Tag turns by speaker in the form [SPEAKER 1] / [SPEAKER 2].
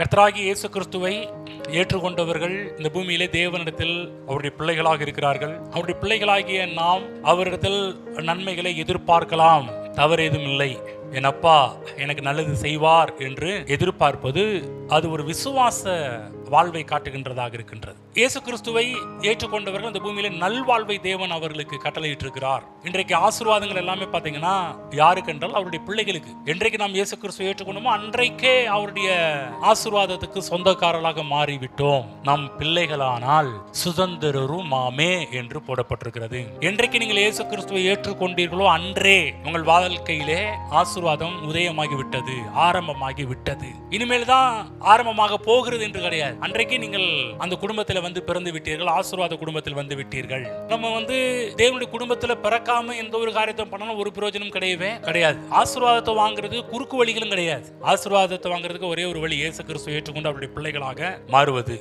[SPEAKER 1] கர்த்தராகி இயேசு கிறிஸ்துவை ஏற்றுக்கொண்டவர்கள் இந்த பூமியிலே தேவனிடத்தில் அவருடைய பிள்ளைகளாக இருக்கிறார்கள். அவருடைய பிள்ளைகளாகிய நாம் அவரிடத்தில் நன்மைகளை எதிர்பார்க்கலாம். தவறு ஏதும் இல்லை. என் அப்பா எனக்கு நல்லது செய்வார் என்று எதிர்பார்ப்பது அது ஒரு விசுவாச வாழ்வை காட்டுகின்றதாக இருக்கின்றது. இயேசு கிறிஸ்துவை ஏற்றுக்கொண்டவர்கள் இந்த பூமியில நல்வாழ்வை தேவன் அவர்களுக்கு கட்டளையிட்டிருக்கிறார். இன்றைக்கு ஆசீர்வாதங்கள் எல்லாமே பாத்தீங்கன்னா யாருக்கு என்றால் அவருடைய பிள்ளைகளுக்கு. என்றைக்கு நாம் இயேசு கிறிஸ்துவை ஏற்றுக்கொண்டோமோ அன்றைக்கே அவருடைய ஆசீர்வாதத்துக்கு சொந்தக்காரர்களாக மாறிவிட்டோம். நம் பிள்ளைகளானால் சுதந்திரரும் மாமே என்று போடப்பட்டிருக்கிறது. என்றைக்கு நீங்கள் இயேசு கிறிஸ்துவை ஏற்றுக்கொண்டீர்களோ அன்றே உங்கள் வாழ்க்கையிலே ஆசீர்வாதம் உதயமாகி விட்டது ஆரம்பமாகி விட்டது இனிமேல் தான் ஆரம்பமாக போகிறது என்று கிடையாது. அன்றைக்கு நீங்கள் அந்த குடும்பத்தில் வந்து பிறந்து விட்டீர்கள் ஆசீர்வாத குடும்பத்தில் வந்து விட்டீர்கள். நம்ம வந்து தேவனுடைய குடும்பத்தில் பிறக்காம எந்த ஒரு காரியத்தை பண்ணாலும் ஒரு பிரயோஜனம் கிடையவே கிடையாது. ஆசீர்வாதத்தை வாங்குறது குறுக்கு வழிகளும் கிடையாது. ஆசீர்வாதத்தை வாங்குறதுக்கு ஒரே ஒரு வழி இயேசு கிறிஸ்து ஏற்றுக்கொண்டு அவருடைய பிள்ளைகளாக மாறுவது.